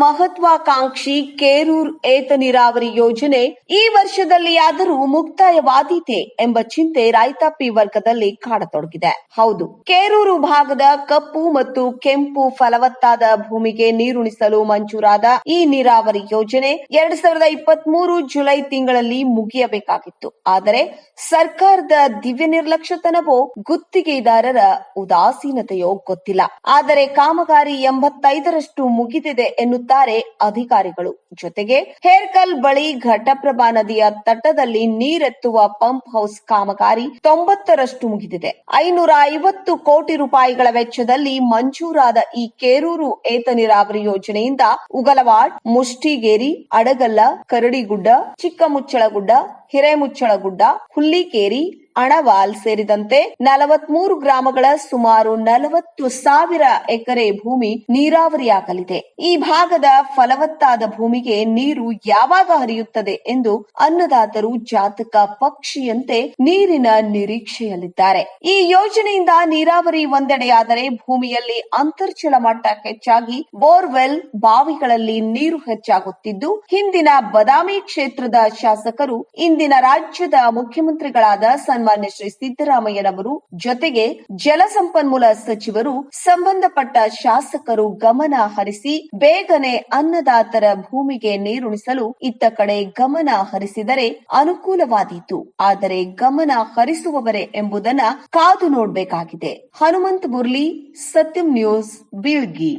ಮಹತ್ವಾಕಾಂಕ್ಷಿ ಕೇರೂರ್ ಏತ ನೀರಾವರಿ ಯೋಜನೆ ಈ ವರ್ಷದಲ್ಲಿಯಾದರೂ ಮುಕ್ತಾಯವಾದೀತೆ ಎಂಬ ಚಿಂತೆ ರೈತಾಪಿ ವರ್ಗದಲ್ಲಿ ಕಾಡತೊಡಗಿದೆ. ಹೌದು, ಕೇರೂರು ಭಾಗದ ಕಪ್ಪು ಮತ್ತು ಕೆಂಪು ಫಲವತ್ತಾದ ಭೂಮಿಗೆ ನೀರುಣಿಸಲು ಮಂಜೂರಾದ ಈ ನೀರಾವರಿ ಯೋಜನೆ ಎರಡ್ ಸಾವಿರದ ಇಪ್ಪತ್ತ್ ಮೂರು ಜುಲೈ ತಿಂಗಳಲ್ಲಿ ಮುಗಿಯಬೇಕಾಗಿತ್ತು. ಆದರೆ ಸರ್ಕಾರದ ದಿವ್ಯ ನಿರ್ಲಕ್ಷ್ಯತನವೋ ಗುತ್ತಿಗೆದಾರರ ಉದಾಸೀನತೆಯೋ ಗೊತ್ತಿಲ್ಲ. ಆದರೆ ಕಾಮಗಾರಿ ಎಂಬತ್ತೈದರಷ್ಟು ಮುಗಿದಿದೆ ಎನ್ನುತ್ತಾರೆ ಅಧಿಕಾರಿಗಳು. ಜೊತೆಗೆ ಹೇರ್ಕಲ್ ಬಳಿ ಘಟಪ್ರಭಾ ನದಿಯ ತಟದಲ್ಲಿ ನೀರೆತ್ತುವ ಪಂಪ್ ಹೌಸ್ ಕಾಮಗಾರಿ ತೊಂಬತ್ತರಷ್ಟು ಮುಗಿದಿದೆ. ಐನೂರ ಐವತ್ತು ಕೋಟಿ ರೂಪಾಯಿಗಳ ವೆಚ್ಚದಲ್ಲಿ ಮಂಜೂರಾದ ಈ ಕೇರೂರು ಏತ ನೀರಾವರಿ ಯೋಜನೆಯಿಂದ ಉಗಲವಾಡ್, ಮುಷ್ಟಿಗೇರಿ, ಅಡಗಲ್ಲ, ಕರಡಿಗುಡ್ಡ, ಚಿಕ್ಕಮುಚ್ಚಳಗುಡ್ಡ, ಹಿರೇಮುಚ್ಚಳಗುಡ್ಡ, ಹುಲ್ಲಿಕೇರಿ ಅಣವಾಲ್ ಸೇರಿದಂತೆ ನಲವತ್ಮೂರು ಗ್ರಾಮಗಳ ಸುಮಾರು ನಲವತ್ತು ಸಾವಿರ ಎಕರೆ ಭೂಮಿ ನೀರಾವರಿಯಾಗಲಿದೆ. ಈ ಭಾಗದ ಫಲವತ್ತಾದ ಭೂಮಿಗೆ ನೀರು ಯಾವಾಗ ಹರಿಯುತ್ತದೆ ಎಂದು ಅನ್ನದಾತರು ಜಾತಕ ಪಕ್ಷಿಯಂತೆ ನೀರಿನ ನಿರೀಕ್ಷೆಯಲ್ಲಿದ್ದಾರೆ. ಈ ಯೋಜನೆಯಿಂದ ನೀರಾವರಿ ಒಂದೆಡೆಯಾದರೆ ಭೂಮಿಯಲ್ಲಿ ಅಂತರ್ಜಲ ಮಟ್ಟ ಹೆಚ್ಚಾಗಿ ಬೋರ್ವೆಲ್ ಬಾವಿಗಳಲ್ಲಿ ನೀರು ಹೆಚ್ಚಾಗುತ್ತಿದ್ದು, ಹಿಂದಿನ ಬದಾಮಿ ಕ್ಷೇತ್ರದ ಶಾಸಕರು, ಇಂದಿನ ರಾಜ್ಯದ ಮುಖ್ಯಮಂತ್ರಿಗಳಾದ ಸನ್ಮಾನ್ಯ ಶ್ರೀ ಸಿದ್ದರಾಮಯ್ಯನವರು ಜೊತೆಗೆ ಜಲಸಂಪನ್ಮೂಲ ಸಚಿವರು ಸಂಬಂಧಪಟ್ಟ ಶಾಸಕರು ಗಮನ ಹರಿಸಿ ಬೇಗನೆ ಅನ್ನದಾತರ ಭೂಮಿಗೆ ನೀರುಣಿಸಲು ಇತ್ತ ಕಡೆ ಗಮನ ಹರಿಸಿದರೆ ಅನುಕೂಲವಾದೀತು. ಆದರೆ ಗಮನ ಹರಿಸುವವರೇ ಎಂಬುದನ್ನ ಕಾದು ನೋಡಬೇಕಾಗಿದೆ. ಹನುಮಂತ್ ಮುರ್ಲಿ ಸತ್ಯಂ ನ್ಯೂಸ್, ಬೀಳ್ಗಿ.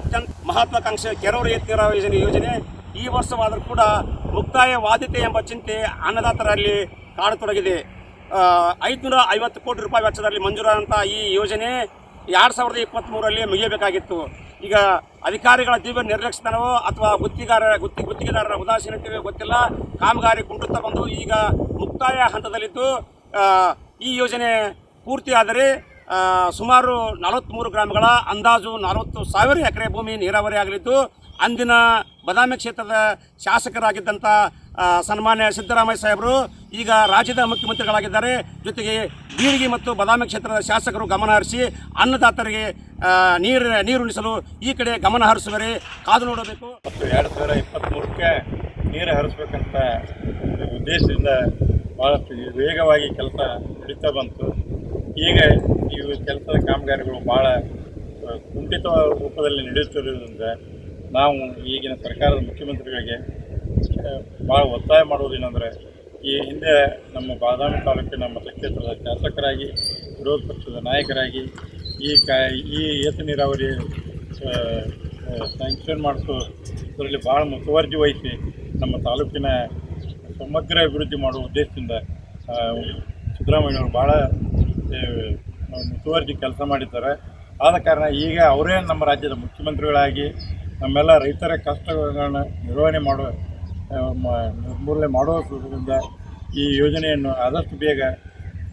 ಅತ್ಯಂತ ಮಹತ್ವಾಕಾಂಕ್ಷೆ ಕೆರೂರು ಎತ್ತಿರ ಯೋಜನೆ ಯೋಜನೆ ಈ ವರ್ಷವಾದರೂ ಕೂಡ ಮುಕ್ತಾಯವಾದಿತೆ ಎಂಬ ಚಿಂತೆ ಅನ್ನದಾತರಲ್ಲಿ ಕಾಡತೊಡಗಿದೆ. ಐದುನೂರ ಐವತ್ತು ಕೋಟಿ ರೂಪಾಯಿ ವೆಚ್ಚದಲ್ಲಿ ಮಂಜೂರಾದಂಥ ಈ ಯೋಜನೆ ಎರಡು ಸಾವಿರದ ಇಪ್ಪತ್ತ್ಮೂರರಲ್ಲಿ ಮುಗಿಯಬೇಕಾಗಿತ್ತು. ಈಗ ಅಧಿಕಾರಿಗಳ ದಿವ್ಯ ನಿರ್ಲಕ್ಷ್ಯತನವೋ ಅಥವಾ ಗುತ್ತಿಗಾರರ ಗುತ್ತಿ ಗುತ್ತಿಗೆದಾರರ ಉದಾಸೀನತೆಯೋ ಗೊತ್ತಿಲ್ಲ. ಕಾಮಗಾರಿ ಕುಂಟುತ್ತಾ ಬಂದು ಈಗ ಮುಕ್ತಾಯ ಹಂತದಲ್ಲಿದ್ದು ಈ ಯೋಜನೆ ಪೂರ್ತಿಯಾದರೆ ಸುಮಾರು ನಲವತ್ತ್ಮೂರು ಗ್ರಾಮಗಳ ಅಂದಾಜು ನಲವತ್ತು ಸಾವಿರ ಎಕರೆ ಭೂಮಿ ನೀರಾವರಿ ಆಗಲಿದ್ದು, ಅಂದಿನ ಬದಾಮಿ ಕ್ಷೇತ್ರದ ಶಾಸಕರಾಗಿದ್ದಂಥ ಸನ್ಮಾನ್ಯ ಸಿದ್ದರಾಮಯ್ಯ ಸಾಹೇಬರು, ಈಗ ರಾಜ್ಯದ ಮುಖ್ಯಮಂತ್ರಿಗಳಾಗಿದ್ದಾರೆ. ಜೊತೆಗೆ ಬೀಳಿಗೆ ಮತ್ತು ಬದಾಮಿ ಕ್ಷೇತ್ರದ ಶಾಸಕರು ಗಮನ ಹರಿಸಿ ಅನ್ನದಾತರಿಗೆ ನೀರು, ನೀರುಣಿಸಲು ಈ ಕಡೆ ಗಮನ ಹರಿಸುವರೆ ಕಾದು ನೋಡಬೇಕು. ಮತ್ತು ಎರಡು ಸಾವಿರ ಇಪ್ಪತ್ತ್ಮೂರಕ್ಕೆ ನೀರು ಹರಿಸ್ಬೇಕಂತ ಉದ್ದೇಶದಿಂದ ಭಾಳಷ್ಟು ವೇಗವಾಗಿ ಕೆಲಸ ನಡೀತಾ ಬಂತು. ಈಗ ಈ ಕೆಲಸದ ಕಾಮಗಾರಿಗಳು ಭಾಳ ಕುಂಠಿತ ರೂಪದಲ್ಲಿ ನಡೆಯುತ್ತಿರುವುದರಿಂದ ನಾವು ಈಗಿನ ಸರ್ಕಾರದ ಮುಖ್ಯಮಂತ್ರಿಗಳಿಗೆ ಭಾಳ ಒತ್ತಾಯ ಮಾಡುವುದೇನೆಂದರೆ ಈ ಹಿಂದೆ ನಮ್ಮ ಬಾದಾಮಿ ತಾಲೂಕಿನ ಮತಕ್ಷೇತ್ರದ ಶಾಸಕರಾಗಿ, ವಿರೋಧ ಪಕ್ಷದ ನಾಯಕರಾಗಿ, ಈ ಕಾ, ಈ ಏತ ನೀರಾವರಿ ಸ್ಯಾಂಕ್ಷನ್ ಮಾಡಿಸೋದ್ರಲ್ಲಿ ಭಾಳ ಮುತುವರ್ಜಿ ವಹಿಸಿ ನಮ್ಮ ತಾಲೂಕಿನ ಸಮಗ್ರ ಅಭಿವೃದ್ಧಿ ಮಾಡುವ ಉದ್ದೇಶದಿಂದ ಸಿದ್ದರಾಮಯ್ಯವರು ಭಾಳ ಮುತುವರ್ಜಿ ಕೆಲಸ ಮಾಡಿದ್ದಾರೆ. ಆದ ಕಾರಣ ಈಗ ಅವರೇ ನಮ್ಮ ರಾಜ್ಯದ ಮುಖ್ಯಮಂತ್ರಿಗಳಾಗಿ, ನಮ್ಮೆಲ್ಲ ರೈತರ ಕಷ್ಟಗಳನ್ನು ನಿರ್ವಹಣೆ ಮಾಡುವ ಆ, ಮ- ನಿರ್ಮೂಲನೆ ಮಾಡುವುದರಿಂದ ಈ ಯೋಜನೆಯನ್ನು ಆದಷ್ಟು ಬೇಗ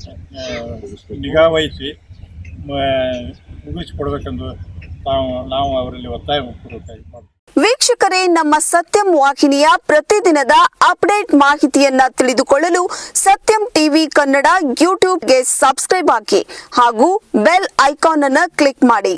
ನಿಗಾ ನಿಗಾವಹಿಸಿ ಮುಗಿಸಿಕೊಡ್ಬೇಕೆಂದು ತಾವು ನಾವು ಅವರಲ್ಲಿ ಒತ್ತಾಯ ಮಾಡ್ತೀವಿ. ವೀಕ್ಷಕರೇ ನಮ್ಮ ಸತ್ಯಂ ವಾಹಿನಿಯ ಪ್ರತಿದಿನದ ಅಪ್ಡೇಟ್ ಮಾಹಿತಿಯನ್ನ ತಿಳಿದುಕೊಳ್ಳಲು ಸತ್ಯಂ ಟಿವಿ ಕನ್ನಡ ಯೂಟ್ಯೂಬ್ಗೆ ಸಬ್ಸ್ಕ್ರೈಬ್ ಹಾಕಿ ಹಾಗೂ ಬೆಲ್ ಐಕಾನ್ ಅನ್ನು ಕ್ಲಿಕ್ ಮಾಡಿ.